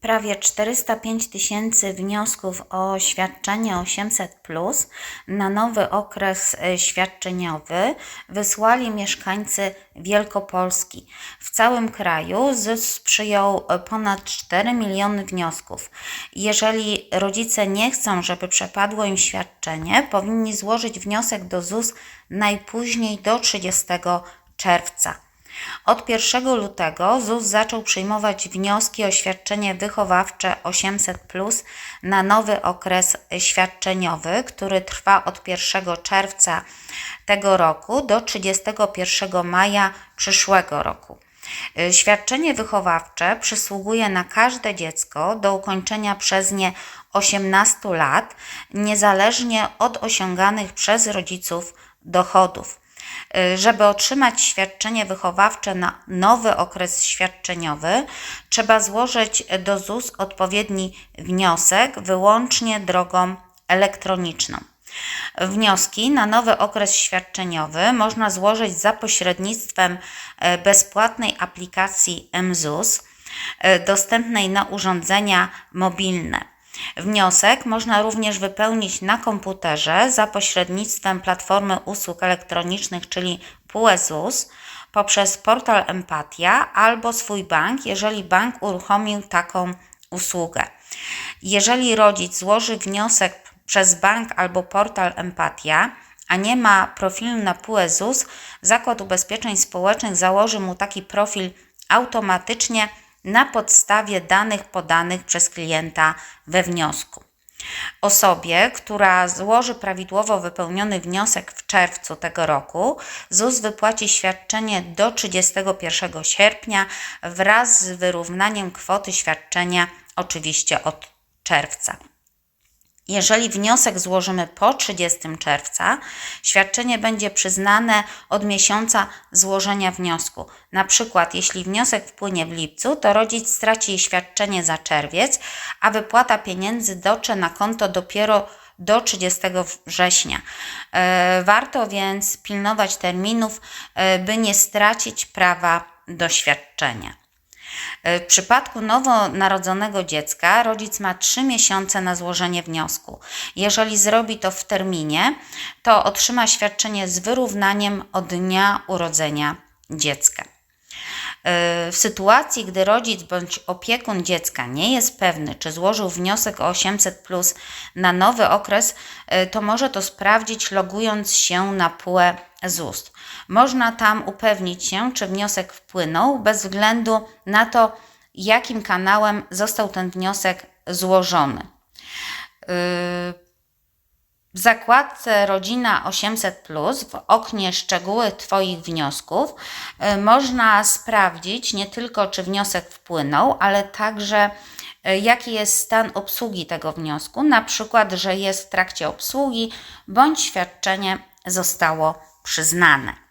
prawie 405 tysięcy wniosków o świadczenie 800 na nowy okres e, świadczeniowy wysłali mieszkańcy Wielkopolski. W całym kraju ZUS przyjął e, ponad 4 miliony wniosków. Jeżeli rodzice nie chcą, żeby przepadło im świadczenie, powinni złożyć wniosek do ZUS najpóźniej do 30 czerwca. Od 1 lutego ZUS zaczął przyjmować wnioski o świadczenie wychowawcze 800 na nowy okres świadczeniowy, który trwa od 1 czerwca tego roku do 31 maja przyszłego roku. Świadczenie wychowawcze przysługuje na każde dziecko do ukończenia przez nie 18 lat, niezależnie od osiąganych przez rodziców dochodów. Y, żeby otrzymać świadczenie wychowawcze na nowy okres świadczeniowy, trzeba złożyć do ZUS odpowiedni wniosek wyłącznie drogą elektroniczną. Wnioski na nowy okres świadczeniowy można złożyć za pośrednictwem y, bezpłatnej aplikacji MZUS, y, dostępnej na urządzenia mobilne. Wniosek można również wypełnić na komputerze za pośrednictwem platformy usług elektronicznych, czyli PUEZUS, poprzez portal Empatia albo swój bank, jeżeli bank uruchomił taką usługę. Jeżeli rodzic złoży wniosek przez bank albo portal Empatia, a nie ma profilu na PUEZUS, Zakład Ubezpieczeń Społecznych założy mu taki profil automatycznie na podstawie danych podanych przez klienta we wniosku. Osobie, która złoży prawidłowo wypełniony wniosek w czerwcu tego roku, ZUS wypłaci świadczenie do 31 sierpnia wraz z wyrównaniem kwoty świadczenia, oczywiście od czerwca. Jeżeli wniosek złożymy po 30 czerwca, świadczenie będzie przyznane od miesiąca złożenia wniosku. Na przykład, jeśli wniosek wpłynie w lipcu, to rodzic straci świadczenie za czerwiec, a wypłata pieniędzy dotrze na konto dopiero do 30 września. E, warto więc pilnować terminów, e, by nie stracić prawa do świadczenia. W przypadku nowonarodzonego dziecka rodzic ma 3 miesiące na złożenie wniosku. Jeżeli zrobi to w terminie, to otrzyma świadczenie z wyrównaniem od dnia urodzenia dziecka. W sytuacji, gdy rodzic bądź opiekun dziecka nie jest pewny, czy złożył wniosek o 800 plus na nowy okres, to może to sprawdzić logując się na PUE ZUS. Można tam upewnić się, czy wniosek wpłynął, bez względu na to, jakim kanałem został ten wniosek złożony. W zakładce Rodzina 800 w oknie Szczegóły Twoich wniosków można sprawdzić nie tylko, czy wniosek wpłynął, ale także jaki jest stan obsługi tego wniosku, na przykład, że jest w trakcie obsługi bądź świadczenie zostało przyznane.